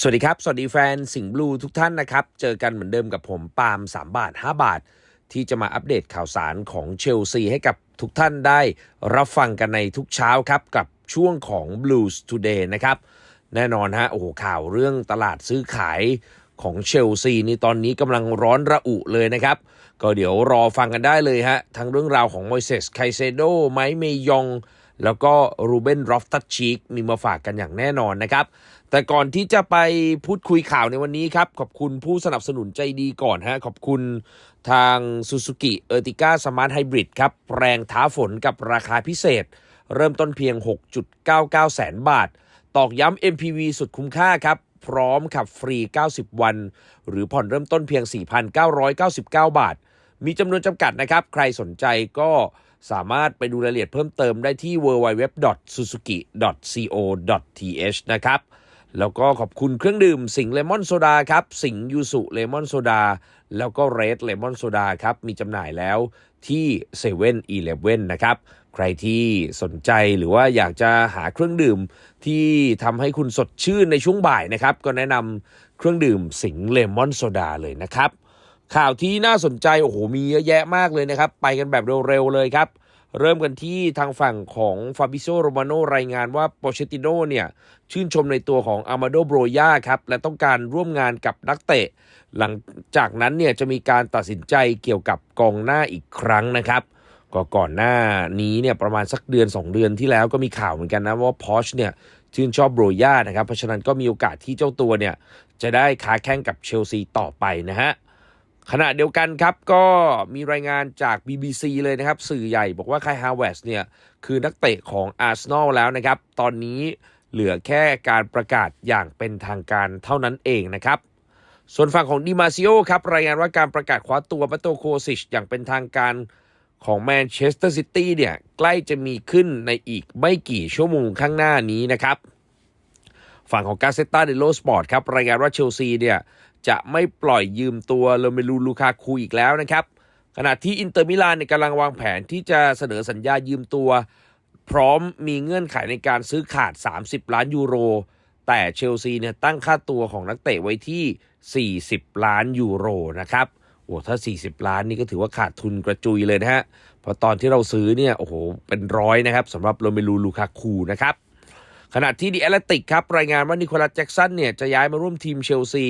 สวัสดีครับ สวัสดีแฟนสิงห์บลูทุกท่านนะครับ เจอกันเหมือนเดิมกับผมปาล์ม3 บาท 5 บาท ที่จะมาอัปเดตข่าวสารของเชลซีให้กับทุกท่านได้รับฟังกันในทุกเช้าครับ กับช่วงของ Blues Today นะครับ แน่นอนฮะโอ้โหข่าวเรื่องตลาดซื้อขายของเชลซีนี่ตอนนี้กำลังร้อนระอุเลยนะครับ ก็เดี๋ยวรอฟังกันได้เลยฮะทั้งเรื่องราวของโมเสสไคเซโดไมเมยอง แล้วก็รูเบนรอฟตัชชีกมีมาฝากกันอย่างแน่นอนนะครับ แต่ก่อนที่จะไปพูดคุยข่าวในวันนี้ครับ ขอบคุณผู้สนับสนุนใจดีก่อนฮะ ขอบคุณทาง Suzuki Ertiga Smart Hybrid ครับแรงท้าฝนกับราคาพิเศษ เริ่มต้นเพียง 6.99 แสนบาท ตอกย้ำ MPV สุดคุ้มค่าครับพร้อมขับฟรี 90 วัน หรือผ่อนเริ่มต้นเพียง 4,999 บาท มีจำนวนจำกัดนะครับ ใครสนใจก็ สามารถไปดูรายละเอียดเพิ่มเติมได้ที่ www.suzuki.co.th นะครับ แล้วก็ขอบคุณเครื่องดื่มสิงเลมอนโซดาครับ สิงยูสุเลมอนโซดา แล้วก็เรดเลมอนโซดาครับ มีจำหน่ายแล้วที่7 e เ e ่ e อเนะครับ ใครที่สนใจหรือว่าอยากจะหาเครื่องดื่มที่ทำให้คุณสดชื่นในช่วงบ่ายนะครับ ก็แนะนำเครื่องดื่มสิงเลมอนโซดาเลยนะครับข่าวที่น่าสนใจ โอ้โห มีเยอะแยะมากเลยนะครับ ไปกันแบบเร็ว ๆ เลยครับ เริ่มกันที่ทางฝั่งของฟาบิโซโรมาโนรายงานว่าโปเชติโนเนี่ยชื่นชมในตัวของอามาโดโบรยาครับ และต้องการร่วมงานกับนักเตะ หลังจากนั้นเนี่ยจะมีการตัดสินใจเกี่ยวกับกองหน้าอีกครั้งนะครับ ก็ก่อนหน้านี้เนี่ยประมาณสักเดือน 2 เดือนที่แล้วก็มีข่าวเหมือนกันนะว่าพอชเนี่ยชื่นชอบโบรยานะครับ เพราะฉะนั้นก็มีโอกาสที่เจ้าตัวเนี่ยจะได้ค้าแข่งกับเชลซีต่อไปนะฮะ ขณะเดียวกันครับก็มีรายงานจาก BBC เลยนะครับ สื่อใหญ่บอกว่าคายฮาวเวสเนี่ยคือนักเตะของอาร์เซนอลแล้วนะครับ ตอนนี้เหลือแค่การประกาศอย่างเป็นทางการเท่านั้นเองนะครับ ส่วนฝั่งของดิมาซิโอครับ รายงานว่าการประกาศคว้าตัวปัตโตโคซิชอย่างเป็นทางการของแมนเชสเตอร์ซิตี้เนี่ยใกล้จะมีขึ้นในอีกไม่กี่ชั่วโมงข้างหน้านี้นะครับ ฝั่งของกาเซต t าเดโลสปอร์ตครับรายงานว่าเชลซีเนี่ย จะไม่ปล่อยยืมตัวโรเมลูลูคาคูอีกแล้วนะครับ ขณะที่อินเตอร์มิลานเนี่ยกำลังวางแผนที่จะเสนอสัญญายืมตัว พร้อมมีเงื่อนไขในการซื้อขาด 30 ล้านยูโร แต่เชลซีเนี่ยตั้งค่าตัวของนักเตะไว้ที่ 40 ล้านยูโรนะครับโอ้ถ้า 40 ล้านนี่ก็ถือว่าขาดทุนกระจุยเลยนะฮะ เพราะตอนที่เราซื้อเนี่ย โอ้โห เป็นร้อยนะครับสำหรับโรเมลูลูคาคูนะครับ ขณะที่ดีแอตเลติกครับ รายงานว่านิโคลัสแจ็กสันเนี่ยจะย้ายมาร่วมทีมเชลซี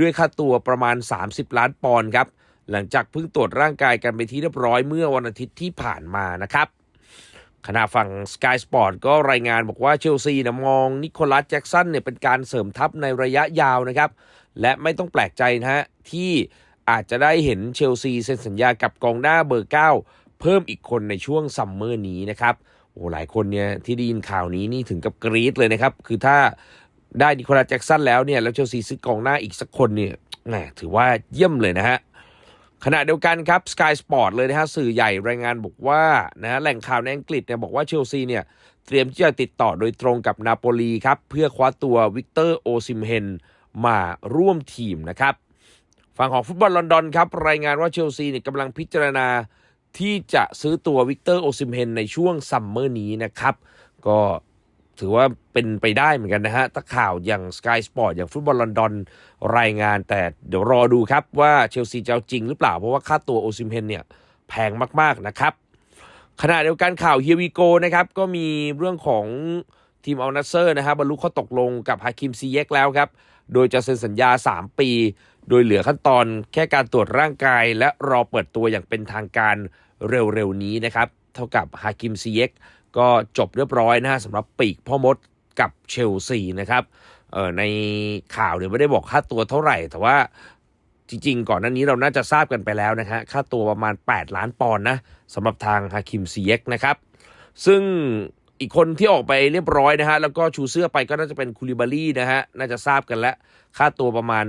ด้วยค่าตัวประมาณ 30 ล้านปอนด์ครับ หลังจากเพิ่งตรวจร่างกายกันไปที่เรียบร้อยเมื่อวันอาทิตย์ที่ผ่านมานะครับขณะฝั่ง Sky Sport ก็รายงานบอกว่าเชลซีนะมองนิโคลัสแจ็กสันเนี่ยเป็นการเสริมทัพในระยะยาวนะครับ และไม่ต้องแปลกใจนะฮะ ที่อาจจะได้เห็นเชลซีเซ็นสัญญากับกองหน้าเบอร์ 9 เพิ่มอีกคนในช่วงซัมเมอร์นี้นะครับ โอ้หลายคนเนี่ยที่ได้ยินข่าวนี้นี่ถึงกับกรี๊ดเลยนะครับ คือถ้าได้นิโคลัสแจ็กสันแล้วเนี่ยแล้วเชลซีซื้อกองหน้าอีกสักคนเนี่ยแหมถือว่าเยี่ยมเลยนะฮะขณะเดียวกันครับ Sky Sport เลยนะฮะสื่อใหญ่รายงานบอกว่านะฮะแหล่งข่าวในอังกฤษเนี่ยบอกว่าเชลซีเนี่ยเตรียมที่จะติดต่อโดยตรงกับนาโปลีครับเพื่อคว้าตัววิกเตอร์โอซิมเฮนมาร่วมทีมนะครับ ฝั่งของฟุตบอลลอนดอนครับรายงานว่าเชลซีเนี่ยกำลังพิจารณา ที่จะซื้อตัววิกเตอร์โอซิมเฮนในช่วงซัมเมอร์นี้นะครับ ก็ถือว่าเป็นไปได้เหมือนกันนะฮะถ้าข่าวอย่าง Sky Sport อย่างฟุตบอลลอนดอนรายงาน แต่เดี๋ยวรอดูครับว่าเชลซีจะเอาจริงหรือเปล่า เพราะว่าค่าตัวโอซิมเฮนเนี่ยแพงมาก ๆ นะครับ ขณะเดียวกันข่าวเฮียวีโกนะครับ ก็มีเรื่องของทีมอัลนัสเซอร์นะครับบรรลุข้อตกลงกับฮาคิมซีเยกแล้วครับ โดยจะเซ็นสัญญา 3 ปี โดยเหลือขั้นตอนแค่การตรวจร่างกาย และรอเปิดตัวอย่างเป็นทางการเร็วๆนี้นะครับ เท่ากับฮาคิมซีเยกก็จบเรียบร้อยนะฮะสำหรับปีกพ่อมดกับเชลซีนะครับในข่าวเนี่ยไม่ได้บอกค่าตัวเท่าไหร่ แต่ว่าจริงๆ ก่อนหน้านี้เราน่าจะทราบกันไปแล้วนะฮะค่าตัวประมาณ 8 ล้านปอนด์นะสำหรับทางฮาคิมซีเยกนะครับ ซึ่ง อีกคนที่ออกไปเรียบร้อยนะฮะ แล้วก็ชูเสื้อไปก็น่าจะเป็นคูลิบาลี่นะฮะ น่าจะทราบกันแล้ว ค่าตัวประมาณ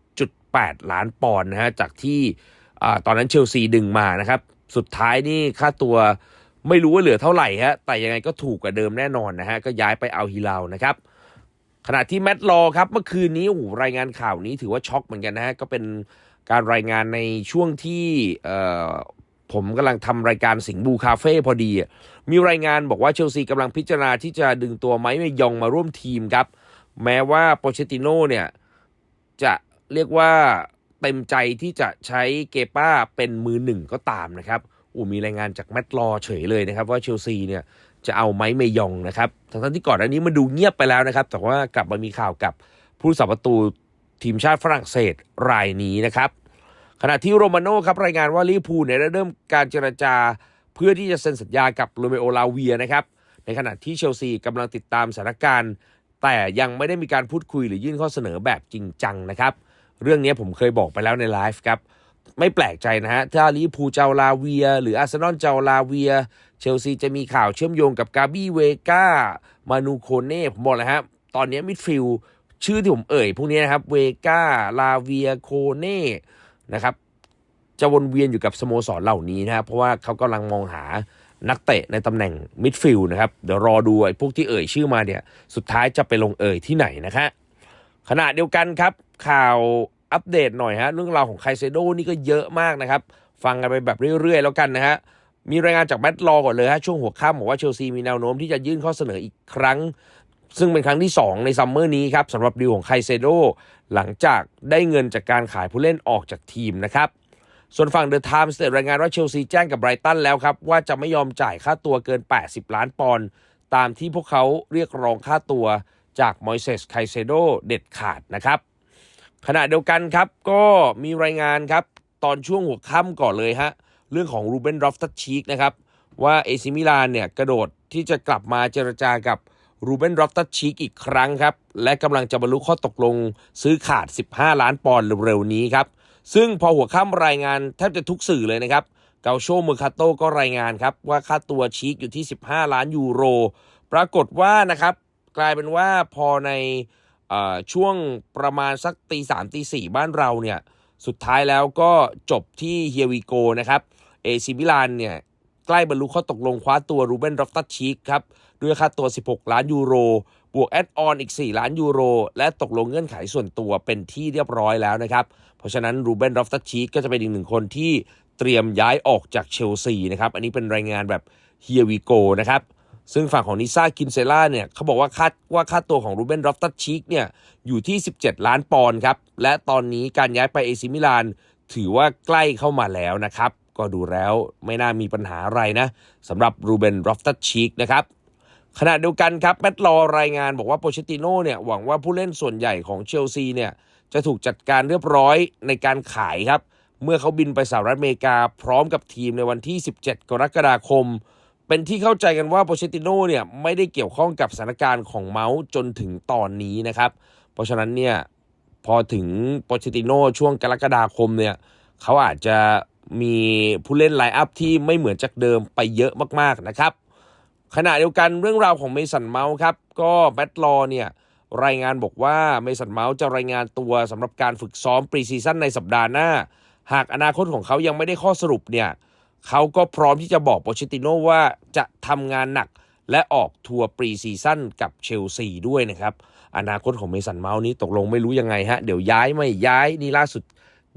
33.8 ล้านปอนด์นะฮะ จากที่ตอนนั้นเชลซีดึงมานะครับ สุดท้ายนี่ค่าตัวไม่รู้ว่าเหลือเท่าไหร่ฮะ แต่ยังไงก็ถูกกว่าเดิมแน่นอนนะฮะ ก็ย้ายไปเอาฮิลาวนะครับ ขณะที่แมตต์ลอครับ เมื่อคืนนี้โอ้โหรายงานข่าวนี้ถือว่าช็อกเหมือนกันนะฮะ ก็เป็นการรายงานในช่วงที่ ผมกำลังทำรายการสิงห์บูคาเฟ่พอดี มีรายงานบอกว่าเชลซีกำลังพิจารณาที่จะดึงตัวไมค์เมยองมาร่วมทีมครับ แม้ว่าโปเชติโน่เนี่ย จะเรียกว่าเต็มใจที่จะใช้เกป้าเป็นมือหนึ่งก็ตามนะครับอู้มีรายงานจากแมตต์ลอเฉยเลยนะครับ ว่าเชลซีเนี่ยจะเอาไม้เมยองนะครับทั้งที่ก่อนอันนี้มันดูเงียบไปแล้วนะครับ แต่ว่ากลับมามีข่าวกับผู้รักษาประตูทีมชาติฝรั่งเศสรายนี้นะครับ ขณะที่โรมาโน่ครับรายงานว่าลิเวอร์พูลเนี่ยได้เริ่มการเจรจาเพื่อที่จะเซ็นสัญญากับโรเมโอลาเวียนะครับ ในขณะที่เชลซีกำลังติดตามสถานการณ์ แต่ยังไม่ได้มีการพูดคุยหรือยื่นข้อเสนอแบบจริงจังนะครับ เรื่องนี้ผมเคยบอกไปแล้วในไลฟ์ครับ ไม่แปลกใจนะฮะ ถ้าลิเวอร์พูลเจ้าลาเวีย หรืออาร์เซนอลเจ้าลาเวีย เชลซีจะมีข่าวเชื่อมโยงกับกาบี้เวก้า มานูโคเน่ผมบอกเลยฮะตอนนี้มิดฟิลชื่อที่ผมเอ่ย พวกนี้นะครับ เวก้า ลาเวีย โคเน่ นะครับจะวนเวียนอยู่กับสโมสรเหล่านี้นะครับเพราะว่าเขากำลังมองหานักเตะในตำแหน่งมิดฟิลด์นะครับเดี๋ยวรอดูไอ้พวกที่เอ่ยชื่อมาเนี่ยสุดท้ายจะไปลงเอ่ยที่ไหนนะครับขณะเดียวกันครับข่าวอัปเดตหน่อยฮะเรื่องราวของไคเซโดนี่ก็เยอะมากนะครับ ฟังกันไปแบบเรื่อยๆ แล้วกันนะฮะมีรายงานจากแมตต์ลอก่อนเลยฮะช่วงหัวค่ำบอกว่าเชลซีมีแนวโน้มที่จะยื่นข้อเสนออีกครั้ง ซึ่งเป็นครั้งที่ 2 ในซัมเมอร์นี้ครับสำหรับดีลของไคเซโดหลังจากได้เงินจากการขายผู้เล่นออกจากทีมนะครับ ส่วนฝั่งเดอะไทมส์รายงานว่าเชลซีแจ้งกับไบรตันแล้วครับ ว่าจะไม่ยอมจ่ายค่าตัวเกิน 80 ล้านปอนด์ตามที่พวกเขาเรียกร้องค่าตัวจากมอยเซสไคเซโดเด็ดขาดนะครับ ขณะเดียวกันครับก็มีรายงานครับ ตอนช่วงหัวค่ำก่อนเลยฮะเรื่องของรูเบนรอฟตัชชีกนะครับว่าเอซิมิลานเนี่ยกระโดดที่จะกลับมาเจรจากับ รูเบนรอฟตัชชีกอีกครั้งครับ และกำลังจะบรรลุข้อตกลงซื้อขาด 15 ล้านปอนด์เร็วๆนี้ครับ ซึ่งพอหัวค่ำรายงานแทบจะทุกสื่อเลยนะครับ เกาโชเมอร์คาโตก็รายงานครับว่าค่าตัวชีกอยู่ที่ 15 ล้านยูโร ปรากฏว่านะครับกลายเป็นว่าพอในอช่วงประมาณสักตีสามตีสี่บ้านเราเนี่ยสุดท้ายแล้วก็จบที่เฮียวีโกนะครับเอซิมิลานเนี่ยใกล้บรรลุข้อตกลงคว้าตัวรูเบนรอฟตัชชีกครับ ด้วยค่าตัว 16 ล้านยูโร บวกแอดออนอีก 4 ล้านยูโร และตกลงเงื่อนไขส่วนตัวเป็นที่เรียบร้อยแล้วนะครับ เพราะฉะนั้นรูเบนรอฟตัชชีก็จะเป็นอีกหนึ่งคนที่เตรียมย้ายออกจากเชลซีนะครับ อันนี้เป็นรายงานแบบเฮียวีโกนะครับซึ่งฝั่งของนิซ่าคินเซล่าเนี่ยเขาบอกว่าคาดว่าค่าตัวของรูเบนรอฟตัชชีกเนี่ยอยู่ที่ 17 ล้านปอนด์ครับ และตอนนี้การย้ายไปเอซิมิลานถือว่าใกล้เข้ามาแล้วนะครับ ก็ดูแล้วไม่น่ามีปัญหาอะไรนะสำหรับรูเบนรอฟตัชชีกนะครับ ขณะเดียวกันครับแมตต์ลอรายงานบอกว่าโปเชติโน่เนี่ยหวังว่าผู้เล่นส่วนใหญ่ของเชลซีเนี่ยจะถูกจัดการเรียบร้อยในการขายครับ เมื่อเขาบินไปสหรัฐอเมริกาพร้อมกับทีมในวันที่ 17 กรกฎาคม เป็นที่เข้าใจกันว่าโปเชติโน่เนี่ยไม่ได้เกี่ยวข้องกับสถานการณ์ของเมาส์จนถึงตอนนี้นะครับ เพราะฉะนั้นเนี่ยพอถึงโปเชติโน่ช่วงกรกฎาคมเนี่ยเขาอาจจะมีผู้เล่นไลน์อัพที่ไม่เหมือนจากเดิมไปเยอะมากๆนะครับ ขณะเดียวกันเรื่องราวของเมสันเมาส์ครับ ก็แมตลอเนี่ยรายงานบอกว่าเมสันเมาส์จะรายงานตัวสำหรับการฝึกซ้อมปรีซีซั่นในสัปดาห์หน้า หากอนาคตของเขายังไม่ได้ข้อสรุปเนี่ยเขาก็พร้อมที่จะบอกโปเชติโน่ว่าจะทำงานหนักและออกทัวร์ปรีซีซั่นกับเชลซีด้วยนะครับ อนาคตของเมสันเมาส์นี้ตกลงไม่รู้ยังไงฮะ เดี๋ยวย้ายไม่ย้ายนี่ล่าสุด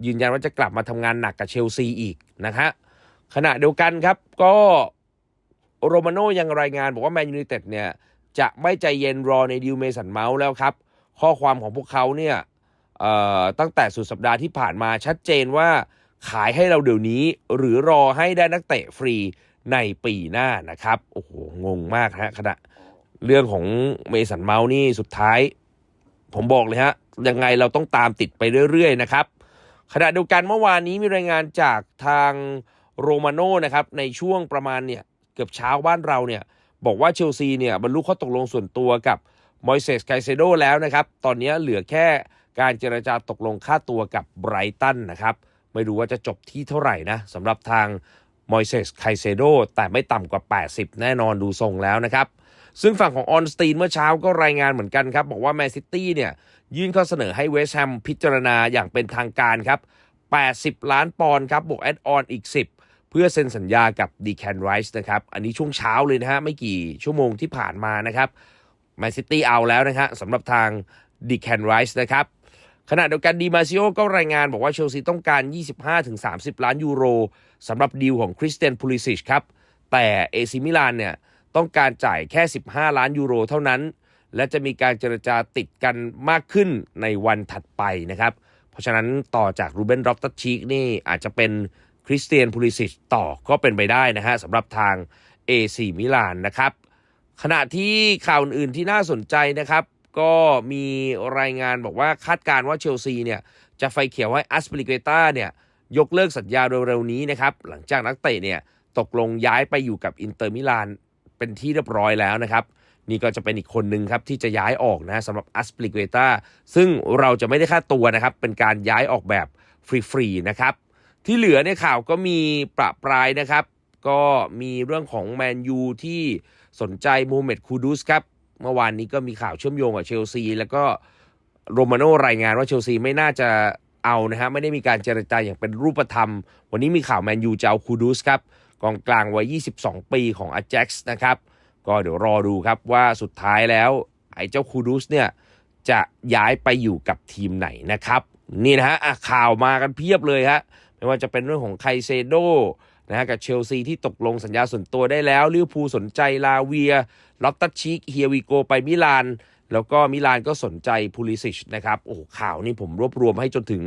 ยืนยันว่าจะกลับมาทำงานหนักกับเชลซีอีกนะฮะขณะเดียวกันครับก็ โรมาโน่ยังรายงานบอกว่าแมนยูไนเต็ดเนี่ยจะไม่ใจเย็นรอในดิวเมสันเมาส์แล้วครับ ข้อความของพวกเขาเนี่ยตั้งแต่สุดสัปดาห์ที่ผ่านมาชัดเจนว่าขายให้เราเดี๋ยวนี้ หรือรอให้ได้นักเตะฟรีในปีหน้านะครับ โอ้โห งงมากฮะขณะเรื่องของเมสันเมาส์นี่สุดท้าย ผมบอกเลยฮะ ยังไงเราต้องตามติดไปเรื่อยๆนะครับ ขณะเดียวกันเมื่อวานนี้มีรายงานจากทางโรมาโน่นะครับ ในช่วงประมาณเนี่ย เกือบเช้าบ้านเราเนี่ยบอกว่าเชลซีเนี่ยบรรลุข้อตกลงส่วนตัวกับมอยเซสไคเซโดแล้วนะครับ ตอนนี้เหลือแค่การเจรจาตกลงค่าตัวกับไบรตันนะครับไม่รู้ว่าจะจบที่เท่าไหร่นะสำหรับทางมอยเซสไคเซโดแต่ไม่ต่ำกว่า 80 แน่นอนดูทรงแล้วนะครับ ซึ่งฝั่งของออนสตีนเมื่อเช้าก็รายงานเหมือนกันครับ บอกว่าแมนซิตี้เนี่ย ยื่นข้อเสนอให้เวสต์แฮมพิจารณาอย่างเป็นทางการครับ 80 ล้านปอนด์ครับบวกแอดออนอีก 10 พื่อเซ็นสัญญากับดีแคนไรส์นะครับ อันนี้ช่วงเช้าเลยนะฮะ ไม่กี่ชั่วโมงที่ผ่านมานะครับแมนซิตี้เอาแล้วนะฮะสำหรับทางดีแคนไรส์นะครับขณะเดียวกันดีมาซิโอก็รายงานบอกว่าเชลซีต้องการ 25-30 ล้านยูโรสำหรับดีลของคริสเตียนพูลิซิชครับ แต่เอซิมิลานเนี่ยต้องการจ่ายแค่ 15 ล้านยูโรเท่านั้น และจะมีการเจรจาติดกันมากขึ้นในวันถัดไปนะครับ เพราะฉะนั้นต่อจากรูเบนร็อฟตัชชีกนี่อาจจะเป็น คริสเตียนพูลิสิชต่อก็เป็นไปได้นะฮะสำหรับทาง AC มิลานนะครับ ขณะที่ข่าวอื่นที่น่าสนใจนะครับ ก็มีรายงานบอกว่าคาดการณ์ว่าเชลซีเนี่ยจะไฟเขียวให้อัสเปริเกตาเนี่ยยกเลิกสัญญาเร็วๆนี้นะครับ หลังจากนักเตะเนี่ยตกลงย้ายไปอยู่กับอินเตอร์มิลานเป็นที่เรียบร้อยแล้วนะครับ นี่ก็จะเป็นอีกคนหนึ่งครับที่จะย้ายออกนะสำหรับอัสเปริเกตาซึ่งเราจะไม่ได้ค่าตัวนะครับ เป็นการย้ายออกแบบฟรีๆนะครับ ที่เหลือในยข่าวก็มีประปรายนะครับ ก็มีเรื่องของแมนยูที่สนใจมูฮัมเหม็ดคูดูสครับ เมื่อวานนี้ก็มีข่าวเชื่อมโยงกับเชลซี แล้วก็โรมาโน่รายงานว่าเชลซีไม่น่าจะเอานะฮะไม่ได้มีการเจรจาอย่างเป็นรูปธรรม วันนี้มีข่าวแมนยูจะเอาคูดูสครับกองกลางวัย 22 ปีของอา a x นะครับ ก็เดี๋ยวรอดูครับว่าสุดท้ายแล้วไอ้เจ้าคูดูสเนี่ยจะย้ายไปอยู่กับทีมไหนนะครับ นี่นะฮะข่าวมากันเพียบเลยฮะ ไม่ว่าจะเป็นเรื่องของไคเซโดนะฮะกับเชลซีที่ตกลงสัญญาส่วนตัวได้แล้วลิเวอร์พูลสนใจลาเวียลอตตัชชิกเฮียวิโกไปมิลาน แล้วก็มิลานก็สนใจพูลิซิชนะครับโอ้ข่าวนี่ผมรวบรวมให้จนถึง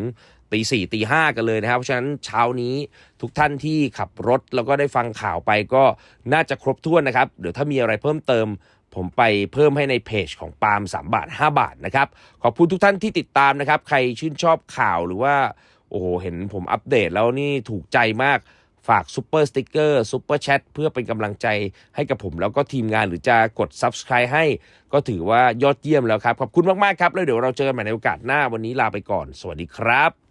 ตีสี่ตีห้ากันเลยนะครับ เพราะฉะนั้นเช้านี้ทุกท่านที่ขับรถแล้วก็ได้ฟังข่าวไปก็น่าจะครบถ้วนนะครับ เดี๋ยวถ้ามีอะไรเพิ่มเติม ผมไปเพิ่มให้ในเพจของปาล์ม3บาท 5 บาทนะครับ ขอบคุณทุกท่านที่ติดตามนะครับ ใครชื่นชอบข่าวหรือว่า โอ้โห เห็นผมอัปเดตแล้วนี่ถูกใจมากฝากซุปเปอร์สติกเกอร์ซุปเปอร์แชทเพื่อเป็นกำลังใจให้กับผมแล้วก็ทีมงานหรือจะกด Subscribe ให้ ก็ถือว่ายอดเยี่ยมแล้วครับ ขอบคุณมาก ๆ ครับ แล้วเดี๋ยวเราเจอกันใหม่ในโอกาสหน้าวันนี้ลาไปก่อน สวัสดีครับ